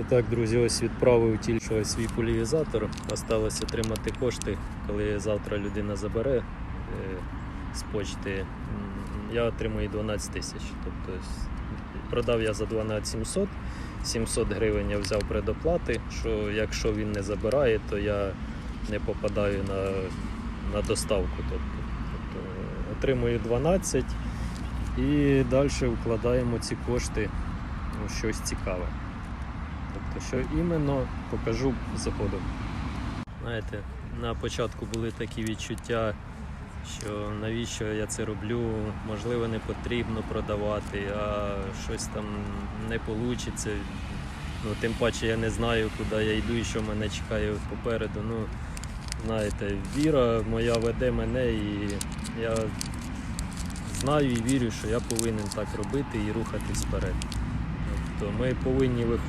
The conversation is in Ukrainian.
І так, друзі, ось відправив тільки свій пулівізатор. Осталось отримати кошти, коли завтра людина забере е, з почти. Я отримую 12 тисяч. Тобто продав я за 12 700, 700 гривень я взяв предоплати, що якщо він не забирає, то я не попадаю на, на доставку. Тобто, тобто отримую 12 і далі вкладаємо ці кошти у щось цікаве. Що іменно покажу згодом. Знаєте, на початку були такі відчуття, що навіщо я це роблю, можливо, не потрібно продавати, а щось там не вийде. Ну, тим паче я не знаю, куди я йду і що мене чекає попереду. Ну, знаєте, віра моя веде мене і я знаю і вірю, що я повинен так робити і рухатись вперед. Тобто ми повинні виходити.